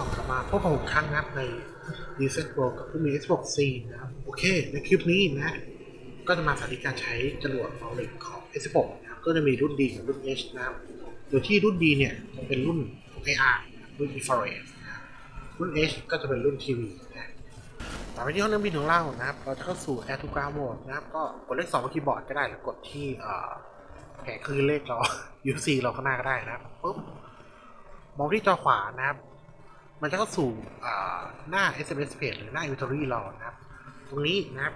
มาพบกับผมครั้งนับใน d z Pro กับผู้มี Xbox C นะครับ โอเค ในคลิปนี้นะ ก็จะมาสาธิตการใช้จรวดเมาเลกของ S16 นะครับ ก็จะมีรุ่น D กับรุ่น H นะครับ โดยที่รุ่น D เนี่ยจะเป็นรุ่น AR รุ่น infrared นะครับรุ่น H ก็จะเป็นรุ่นทีวีนะต่อไปที่ห้องนักบินของเรานะครับ เราจะเข้าสู่ Air to Ground Mode นะครับ ก็กดเลข2บนคีย์บอร์ดก็ได้หรือกดที่แผงคือเลขเรา UFC เราข้างหน้าก็ได้นะครับปุ๊บมองที่จอขวานะครับ มันจะเข้าสู่หน้า SMS page หรือหน้า inventory เรานะครับ ตรงนี้นะครับ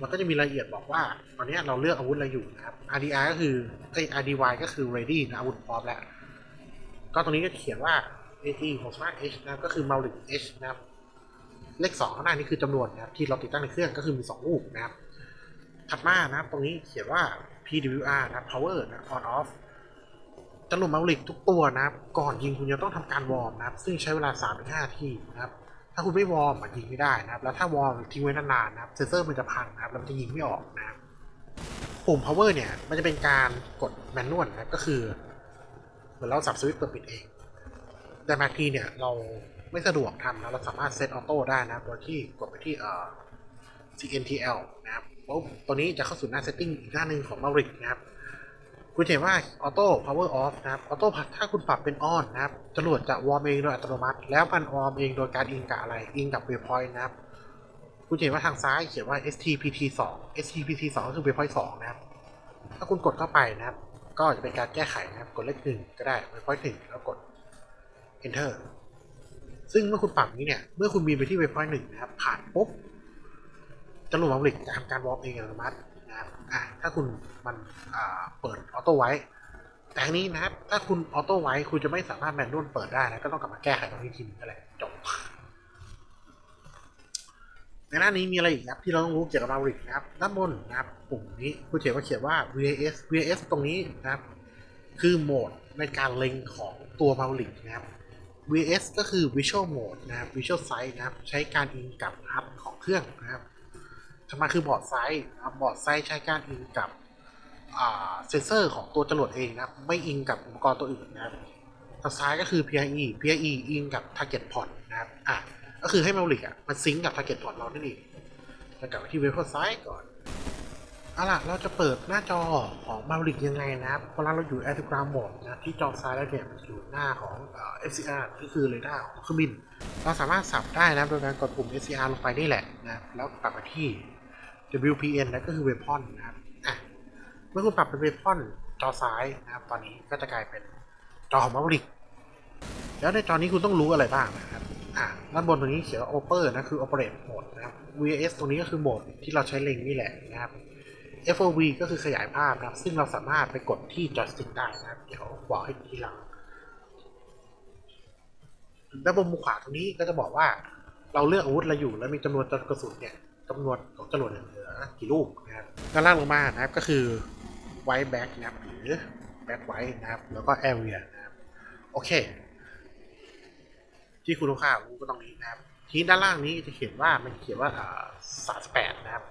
มันก็จะมีรายละเอียดบอกว่า ตอนนี้เราเลือกอาวุธอะไรอยู่นะครับ RDR ก็คือเอ้ย RDY ก็คือ ready นะอาวุธพร้อมแล้ว ก็ตรงนี้ก็เขียนว่า AT 65 H นะครับก็คือ Mautic H นะครับ เลข2ข้างหน้านี่คือจำนวนนะครับ ที่เราติดตั้งในเครื่องก็คือมี 2 ลูกนะครับถัดมานะครับ ตรงนี้เขียนว่า PWR นะครับ power นะ on off จรวดมาลิกทุกตัวนะครับ ก่อนยิงคุณจะต้องทำการวอร์มนะครับ ซึ่งใช้เวลา3-5นาทีนะครับ ถ้าคุณไม่วอร์มมันยิงไม่ได้นะครับ แล้วถ้าวอร์มทิ้งไว้นานๆนะครับเซนเซอร์มันจะพังนะครับแล้วมันจะยิงไม่ออกนะครับปุ่ม power เนี่ยมันจะเป็นการกดแมนนวลนะครับก็คือ เหมือนเราสับสวิตช์เปิดปิดเอง แต่บางทีเนี่ยเราไม่สะดวกทำนะเราสามารถเซตออโต้ได้นะครับโดยที่กดไปที่เอ่อ CNTL นะครับตัวนี้จะเข้าสู่หน้า setting อีกหน้าหนึ่งของ Mavic นะครับ คุณเห็นว่า Auto Power Off นะครับ Auto ถ้าคุณปรับเป็น On นนะครับจรวดจะวอร์มเองโดยอัตโนมัติ แล้วมันวอร์มเองโดยการอิงกับอะไรอิงกับ Waypoint นะครับ คุณเห็นว่าทางซ้ายเขียนว่า STPT 2 STPT 2ก็คือ Waypoint 2นะครับ ถ้าคุณกดเข้าไปนะครับ ก็จะเป็นการแก้ไขนะครับ กดเลขหนึ่งก็ได้ Waypoint หนึ่งแล้วกด Enter ซึ่งเมื่อคุณปรับนี้เนี่ย เมื่อคุณบินไปที่ Waypoint หนึ่งนะครับ ผ่านปุ๊บจรวดมาบลิกจะทำการวอร์มเองอัตโนมัติ อะถ้าคุณมันอ่าเปิดออโต้ไว้ แต่นี้นะครับ ถ้าคุณออโต้ไว้คุณจะไม่สามารถแมนนวลเปิดได้นะก็ต้องกลับมาแก้ไขตรงนี้ทีนึงก็แหละจบในหน้านี้มีอะไรอีกนะครับที่เราต้องรู้เกี่ยวกับมาบลิกนะครับด้านบนนะครับปุ่มนี้คุณเขียนว่าเขียนว่า VAS VAS ตรงนี้นะครับ คือโหมดในการเล็งของตัวมาบลิกนะครับ VS ก็คือ Visual Mode นะครับ Visual Sight นะครับ ใช้การอิงกับฮับของเครื่องนะครับ ถัดมาคือบอร์ดไซส์นะครับบอร์ดไซส์ใช้การอิงกับเซนเซอร์ของตัวจรวดเองนะครับ ไม่อิงกับอุปกรณ์ตัวอื่นนะครับทางซ้ายก็คือ PIE PIE อิงกับ Target Port นะครับอะก็คือให้มลิกอะมันซิงกับ Target Port เรานั่นเองจะกลับไปที่เว็บไซต์ก่อนเอาล่ะเราจะเปิดหน้าจอของมลิกยังไงนะครับเวลาเราอยู่ Air to Ground Mode นะที่จอซ้ายแล้วเนี่ยมันอยู่หน้าของ FCR ก็คือเรดาร์ของเครื่องบินเราสามารถสับได้นะโดยการกดปุ่ม SCR ลงไปนี่แหละนะแล้วกลับมาที่ WPN นะก็คือ Weapon นะครับอะเมื่อคุณปรับเป็น Weapon จอซ้ายนะครับ ตอนนี้ก็จะกลายเป็นจอของ Maverick แล้วในจอนี้คุณต้องรู้อะไรบ้างนะครับอะด้านบนตรงนี้เขียนว่า Oper นะคือ Operate Mode นะครับ VS ตรงนี้ก็คือโหมดที่เราใช้เล็งนี่แหละนะครับ FOV ก็คือขยายภาพนะครับ ซึ่งเราสามารถไปกดที่จอยสติ๊กได้นะครับ เดี๋ยวบอกให้ทีหลังด้านบนมุมขวาตรงนี้ก็จะบอกว่าเราเลือกอาวุธอะไรอยู่แล้วมีจำนวนกระสุนเนี่ย จำนวนของจรวดเหลือกี่ลูกนะครับด้านล่างลงมานะครับก็คือ white back นะครับหรือ back white นะครับ แล้วก็ area นะครับโอเค ที่คุณลูกค้าก็ตรงนี้นะครับ ทีด้านล่างนี้จะเขียนว่ามันเขียนว่าสามสิบแปดนะครับ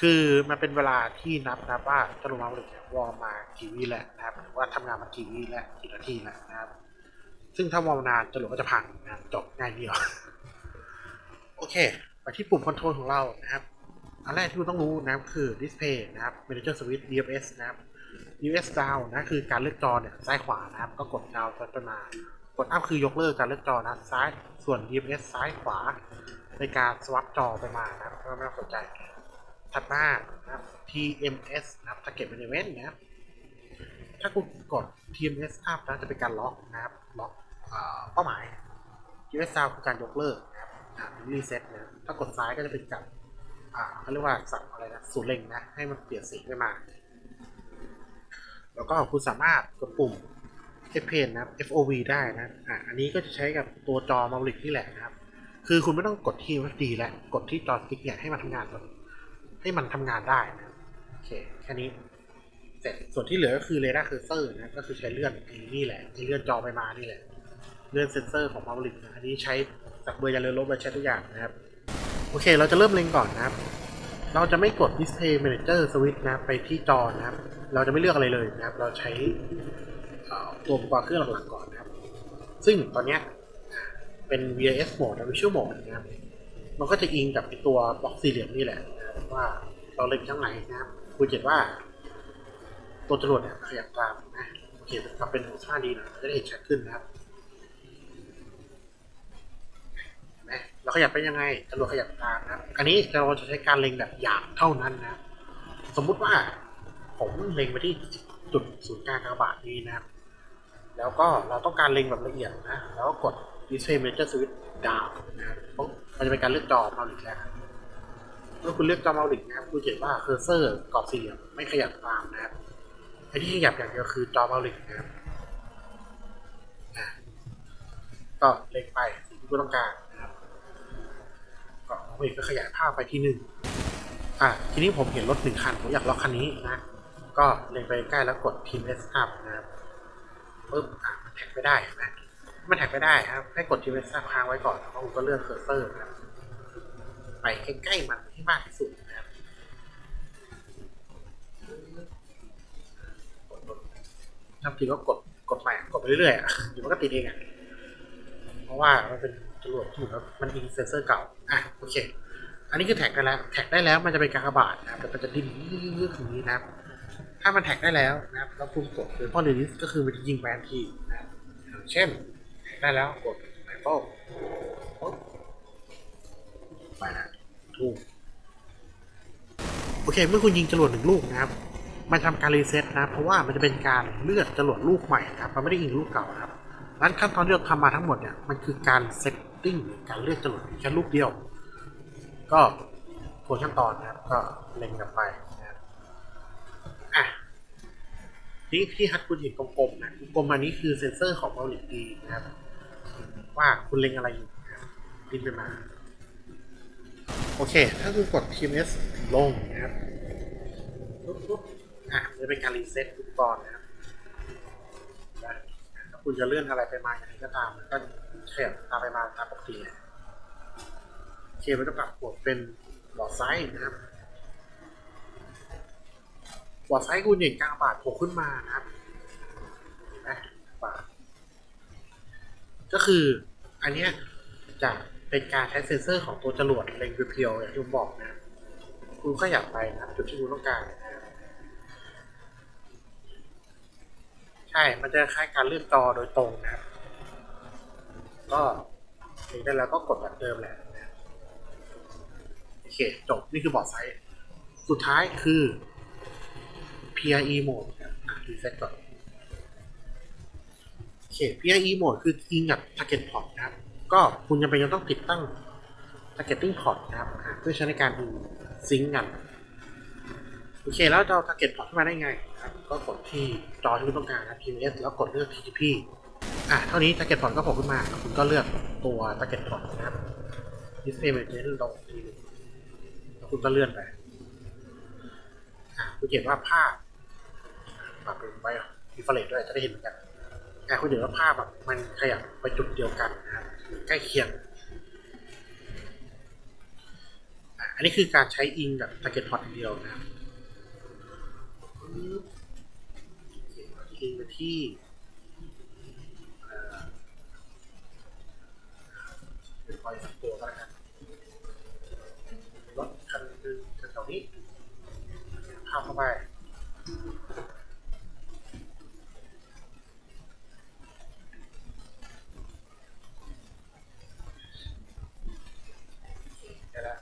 คือมันเป็นเวลาที่นับนะครับว่าจรวดมาบริเนี่ยวอร์มากี่วิแล้วนะครับหรือว่าทำงานมากี่วิแล้วกี่นาทีแล้วนะครับ ซึ่งถ้าวอร์มนานจรวดก็จะพังนะครับจบง่ายเดียว โอเค ที่ปุ่มคอนโทรลของเรานะครับ อันแรกที่คุณต้องรู้นะครับคือ Display นะครับ Manager Switch DFS นะครับ DFS down นะคือการเลือกจอเนี่ยซ้ายขวานะครับ ก็กด down ไปมากด up คือยกเลิกการเลือกจอนะซ้ายส่วน DFS ซ้ายขวา ในการ swap จอไปมานะครับไม่ต้องสนใจถัดมานะครับ TMS นะครับ Target Management นะครับถ้าคุณกด TMS up นะจะเป็นการล็อกนะครับล็อกเป้าหมาย TMS down คือการยกเลิกนะ รีเซ็ตนะถ้ากดซ้ายก็จะเป็นการอ่าเขาเรียกว่าสั่งอะไรนะสูตรเล็งนะ ให้มันเปลี่ยนสีไปมา แล้วก็คุณสามารถกดปุ่ม F p a n นะ FOV ได้นะอ่าอันนี้ก็จะใช้กับตัวจอมาลิกนี่แหละนะครับ คือคุณไม่ต้องกดที่ FD แล้วกดที่จอสติ๊กเนี่ยให้มันทำงานก่อนให้มันทำงานได้นะโอเคแค่นี้เสร็จส่วนที่เหลือก็คือเรดาร์เคอร์เซอร์นะก็คือใช้เลื่อนไอ้นี่แหละไอ้เลื่อนจอไปมานี่แหละ เลื่อนเซนเซอร์ของมาลิกนะอันนี้ใช้ จากเบอร์ยาเรือลบไปใช้ทุกอย่างนะครับ โอเค เราจะเริ่มเล็งก่อนนะครับ เราจะไม่กด Display Manager Switch นะไปที่จอนะครับ เราจะไม่เลือกอะไรเลยนะครับ เราใช้ตัวอุปกรณ์เครื่องหลักๆก่อนนะครับ ซึ่งตอนนี้เป็น VS mode และ Visual mode นะครับ มันก็จะอิงกับตัวบล็อกสี่เหลี่ยมนี่แหละนะครับว่าเราเล็งช่างไหนนะครับคุณเห็นว่า ตัวจรวดเนี่ยขยับตามนะโอเคทำเป็นโอซ่าดีหน่อยจะได้เห็นชัดขึ้นนะครับเห็นไหม เราขยับไปยังไงจรวดขยับตามนะอันนี้เราจะใช้การเล็งแบบหยาบเท่านั้นนะ สมมุติว่าผมเล็งไปที่จุดศูนย์กลางกระบาดนี้นะครับ แล้วก็เราต้องการเล็งแบบละเอียดนะ แล้วก็กด Display Major Switch Down นะครับปุ๊บมันจะเป็นการเลือกจอมาลิกแครับเมื่อคุณเลือกจอมาลิกนะครับคุณจะเห็นว่าเคอร์เซอร์กรอบสี่เหลี่ยมไม่ขยับตามนะครับไอ้ที่ขยับอย่างเดียวคือจอมาลิกนะครับก็เล็งไปสิ่งที่คุณต้องการ นะครับก็มาลิกก็ขยายภาพไปที่หนึ่งอะทีนี้ผมเห็นรถหนึ่งคันผมอยากล็อกคันนี้นะ ก็เล็งไปใกล้แล้วกด Team S Up นะครับปึ๊บอะมันแท็กไม่ได้นไหมมันแท็กไม่ได้ครับ ให้กด Team S Up ค้างไว้ก่อนแล้วคุณก็เลื่อนเคอร์เซอร์นะครับไปใกล้ๆมันให้มากที่สุดนะครับทำทีก็กดกดใหม่กดไปเรื่อยๆอะเดี๋ยวมันก็ติดเองอะเพราะว่ามันเป็น จรวดที่เหมือนกับมันอินเซนเซอร์เก่า อะโอเค อันนี้คือแท็กได้แล้ว แท็กได้แล้วมันจะเป็นการกระบาดนะครับแต่มันจะดิ้นยืดๆอย่างนี้นะครับ ถ้ามันแท็กได้แล้วนะครับแล้วคุณกดหรือพอเรลิสก็คือมันจะยิงแบนทีนะครับเช่นแท็กได้แล้วกดไ i เฟิลปุ๊บไปนะถูกโอเคเมื่อคุณยิงจรวดหนึ่งลูกนะครับ มันทำการรีเซ็ตนะเพราะว่ามันจะเป็นการเลือกจรวดลูกใหม่นะครับ มันไม่ได้ยิงลูกเก่าครับนั้นขั้นตอนที่เราทำมาทั้งหมดเนี่ยมันคือการเซ็ต ติ้งหรือการเลือกจรวดแค่ลูกเดียว ก็ทวนขั้นตอนนะครับ ก็เล็งกลับไปนะครับอะที่ที่ฮัทคุณเห็นกลมๆนะกลมอันนี้คือเซนเซอร์ของ m ม l i d นะครับ ว่าคุณเล็งอะไรอยู่นะครับดิ้นไปมา โอเค ถ้าคุณกด TMS ลงนะครับปุ๊บปุ๊บอะจะเป็นการรีเซ็ตอุปกรณ์นะครับน คุณจะเลื่อนอะไรไปมาอย่างไรก็ตามมันก็ขยับตามไปมาตามปกติเนี่ยโอเคมันจะปรับกดเป็นบอร์ดไซส์นะครับบอร์ดไซส์คุณเห็นกลางบาทโผล่ขึ้นมานะครับนไหมบาทก็คืออันเนี้ยจะเป็นการใช้เซ็นเซอร์ของตัวจรวดเล็งเพียวๆอย่างที่ผมบอกนะ คุณก็อยากไปนะจุดที่คุณต้องการนะ ใช่ มันจะคล้ายการเลื่อนจอโดยตรงนะครับ ก็ถึงได้แล้วก็กดแบบเดิมแหละโอเคจบนี่คือบอร์ดไซส์สุดท้ายคือ PRE mode นะครับอะรีเซ็ตก่อนโอเค PRE mode คืออิงกับ target port นะครับ ก็คุณจำเป็นจะต้องติดตั้ง targeting port นะครับ เพื่อใช้ในการดูซิงกัน โอเคแล้วเอา target port ขึ้นมาได้ไงนะครับก็กดที่จอที่คุณต้องการนะ PMS แล้วกดเลือก TTP อะเท่านี้ target port ก็โผล่ขึ้นมา คุณก็เลือกตัว target port นะครับ display manager ลงทีนึงแล้วคุณก็เลื่อนไปอะคุณเห็นว่าภาพปรับเป็นไวอินฟราเรดด้วยจะได้เห็นเหมือนกันอะคุณเห็นว่าภาพแบบมันขยับไปจุดเดียวกันนะครับใกล้เคียงอะอันนี้คือการใช้อิงกับ target port อย่างเดียวนะครับ คอิงไปที่เอ่อเป็นไฟสักตัวก็แล้วกันรถคันหนึงแถวนี้ภาเข้าไปได้แล้ว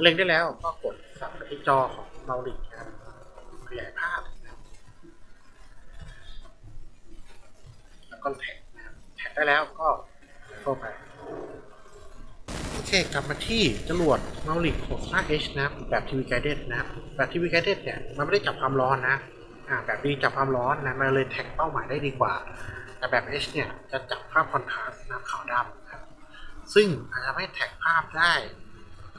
เล็งได้แล้วก็กดสับไปที่จอของเมาลิกนะครับขยายภาพนะครับ แล้วก็แท็กนะครับแท็กได้แล้วก็เข้าไป โอเค กลับมาที่จรวดเมาลิก 65H นะครับ แบบทีวีไกด์เดนะครับแบบทีวีไกด์เดเนี่ย มันไม่ได้จับความร้อนนะอ่าแบบนี้จับความร้อนนะ มันเลยแท็กเป้าหมายได้ดีกว่า แต่แบบ H เนี่ยจะจับภาพคอนทราสต์นะขาวดำนะครับ ซึ่งอาจจะทำให้แท็กภาพได้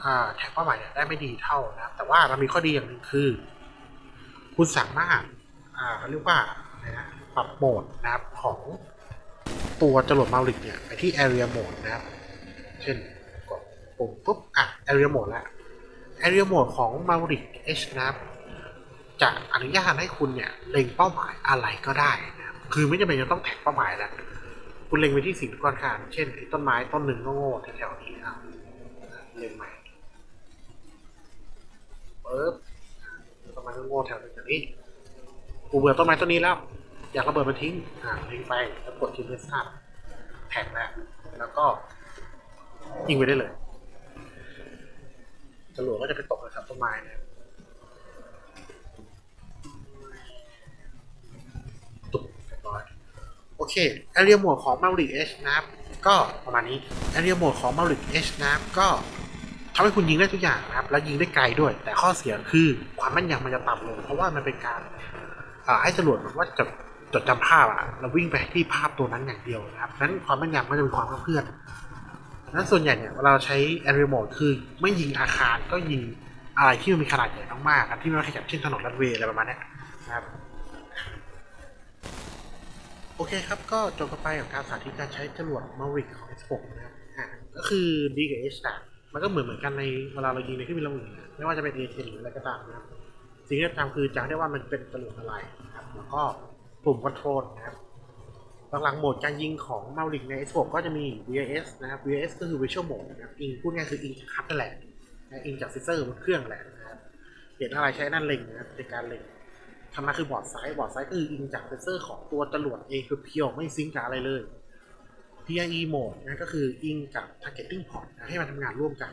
อ่าแท็กเป้าหมายเนี่ยได้ไม่ดีเท่านะครับ แต่ว่ามันมีข้อดีอย่างหนึ่งคือ คุณสามารถอ่าเรียกว่าอะไรนะปรับโหมดนะครับของ ตัวจรวดมาลิกเนี่ยไปที่ area mode นะครับ เช่นกดปุ่มปุ๊บอะ area mode ล้ว area mode ของ m a v e r i c H นะครับ จะอนุญาตให้คุณเนี่ยเล็งเป้าหมายอะไรก็ได้นะคือไม่จำเป็นจะต้องแท็กเป้าหมายแล้วคุณเล็งไปที่สิ่งที่ควรค่าเช่นไอ้ต้นไม้ต้นหนึ่งก็โง่แถวๆนี้ครับเล็งใหม่ปึ๊บต้นไม้ก็โง่แถวหนึ่งแบบนี้กูเบื่อต้นไม้ต้นนี้แล้ว อยากระเบิดมันทิ้ง อ่าเล็งไปแล้วกดทีมเมสซาบแท็กแล้วแล้วก็ยิงไปได้เลยจรวดก็จะไปตกในสับต้นไม้นะตุกเรียบร้อยโอเค Area Mode ของ Maverick H นะครับ ก็ประมาณนี้ Area Mode ของ Maverick H นะครับก็ทำให้คุณยิงได้ทุกอย่างนะครับ แล้วยิงได้ไกลด้วย แต่ข้อเสียคือความแม่นยำมันจะต่ำลงเพราะว่ามันเป็นการให้จรวดแบบว่าจด จดจำภาพอะเราวิ่งไปที่ภาพตัวนั้นอย่างเดียวนะครับนั้นความแม่นยำก็จะเป็นความเคลื่อนนั้นส่วนใหญ่เนี่ยเราใช้ Area Mode คือไม่ยิงอาคารก็ยิงอะไรที่มันมีขนาดใหญ่มากๆอะที่มันขยับเช่นถนนรันเวย์อะไรประมาณนี้นะครับโอเคครับ ก็จบกันไปกับการสาธิตการใช้จรวด Mavic ของ S6 นะครับก็คือ D กับ H ต่างมันก็เหมือนเหมือนกันในเวลาเรายิงในเครื่องบินลำอื่นไม่ว่าจะเป็น A10 หรืออะไรก็ตามนะครับสิ่งที่เราทำคือจะได้ว่ามันเป็นจรวดอะไรนะครับแล้วก็ ปุ่มคอนโทรลนะครับหลังๆโหมดการยิงของ Mavic ใน S6 ก็จะมี VIS นะครับ VIS ก็คือ Visual Mode นะครับอิงพูดง่ายคืออิงจากคัพนั่นแหละนะอิงจากเซนเซอร์บนเครื่องแหละนะครับเห็นอะไรใช้นั่นเล็งนะครับในการเล็งทำมาคือบอร์ดไซส์บอร์ดไซส์ก็คืออิงจากเซนเซอร์ของตัวจรวดเองคือเพียวไม่ซิงก์กับอะไรเลย PIE mode นะก็คืออิงกับ targeting port นะให้มันทำงานร่วมกัน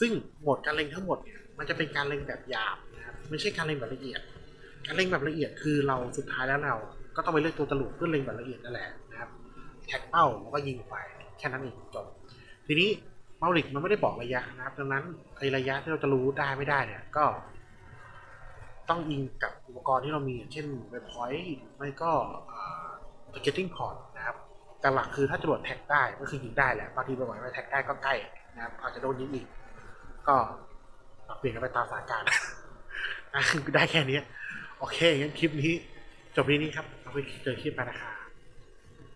ซึ่งโหมดการเล็งทั้งหมดเนี่ยมันจะเป็นการเล็งแบบหยาบนะครับไม่ใช่การเล็งแบบละเอียด การเล็งแบบละเอียดคือเราสุดท้ายแล้วเรา ก็ต้องไปเลือกตัวจรวดเพื่อเล็งแบบละเอียดนั่นแหละนะครับแท็กเป้าแล้วก็ยิงไปแค่นั้นเองจบทีนี้เมาลิกมันไม่ได้บอกระยะนะครับ ดังนั้นไอระยะที่เราจะรู้ได้ไม่ได้เนี่ยก็ ต้องอิงกับอุปกรณ์ที่เรามีเช่นเว็บพอยต์ไม่ก็อ่า targeting port นะครับแต่หลักคือถ้าจรวดแท็กได้ก็คือยิงได้แหละบางทีไปหวังว่าแท็กได้ก็ใกล้นะครับอาจจะโดนยิงอีก ก็ปรับเปลี่ยนกันไปตามสถานการณ์ได้แค่นี้ โอเคงั้นคลิปนี้จบที่นี้ครับเราไปเจอคลิปมานะครับ